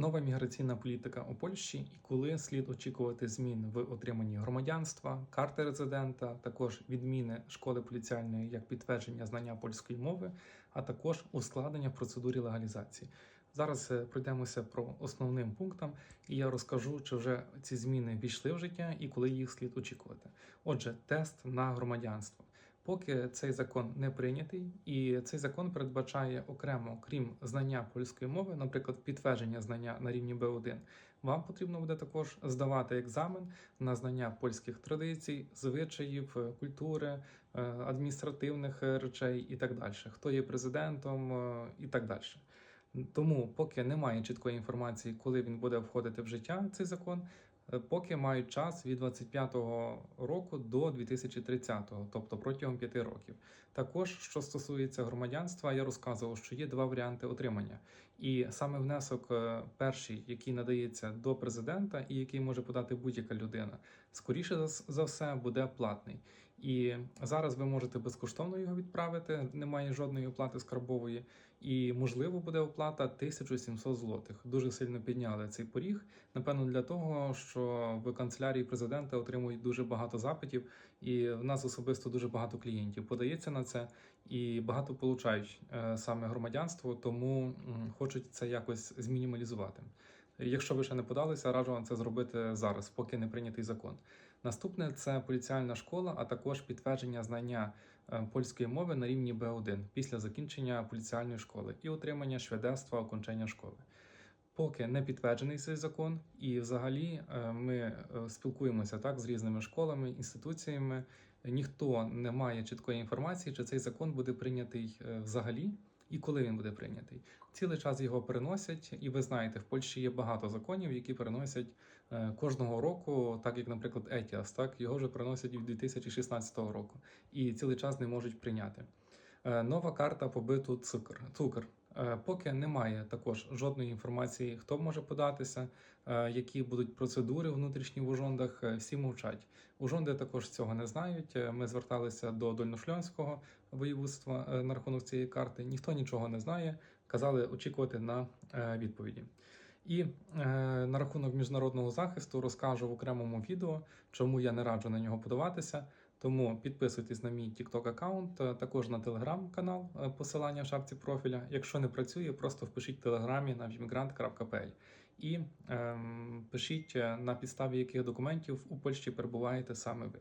Нова міграційна політика у Польщі і коли слід очікувати змін в отриманні громадянства, карти резидента, також відміни школи поліціальної як підтвердження знання польської мови, а також ускладнення процедури легалізації. Зараз е, пройдемося про основним пунктам, і я розкажу, чи вже ці зміни війшли в життя і коли їх слід очікувати. Отже, тест на громадянство. Поки цей закон не прийнятий, і цей закон передбачає окремо, крім знання польської мови, наприклад, підтвердження знання на рівні Б1, вам потрібно буде також здавати екзамен на знання польських традицій, звичаїв, культури, е, адміністративних речей і так далі. Хто є президентом е, і так далі. Тому, поки немає чіткої інформації, коли він буде входити в життя, цей закон, поки мають час від 25-го року до 2030-го, тобто протягом 5 років. Також, що стосується громадянства, я розказував, що є два варіанти отримання. І саме внесок е, перший, який надається до президента, і який може подати будь-яка людина, скоріше за все буде платний. І зараз ви можете безкоштовно його відправити, немає жодної оплати скарбової, і можливо буде оплата 1700 злотих. Дуже сильно підняли цей поріг. Напевно, для того, що в канцелярії президента отримують дуже багато запитів, і в нас особисто дуже багато клієнтів подається на це, і багато получають е, саме громадянство, тому хочуть це якось змінімалізувати. Якщо ви ще не подалися, раджу вам це зробити зараз, поки не прийнятий закон. Наступне це поліціальна школа, а також підтвердження знання е, польської мови на рівні Б1 після закінчення поліціальної школи і отримання шведерства окончання школи. Поки не підтверджений цей закон, і взагалі е, ми е, спілкуємося так з різними школами, інституціями. Ніхто не має чіткої інформації, чи цей закон буде прийнятий взагалі і коли він буде прийнятий. Цілий час його переносять, і ви знаєте, в Польщі є багато законів, які переносять е, кожного року, так як, наприклад, Етіас, так його вже переносять від 2016 року, і цілий час не можуть прийняти. Е, Нова карта побиту цукр. цукор. Е, Поки немає також жодної інформації, хто може податися, е, які будуть процедури внутрішні в ужондах, е, всі мовчать. Ужонди також цього не знають. Ми зверталися до Дольношльонського воєводства на рахунок цієї карти. Ніхто нічого не знає. Казали очікувати на відповіді. І на рахунок міжнародного захисту розкажу в окремому відео, чому я не раджу на нього подаватися. Тому підписуйтесь на мій TikTok аккаунт, е, також на Telegram канал, е, посилання в шапці профіля. Якщо не працює, просто впишіть в телеграмі на vmigrant.pl і ем, пишіть е, на підставі яких документів у Польщі перебуваєте саме ви.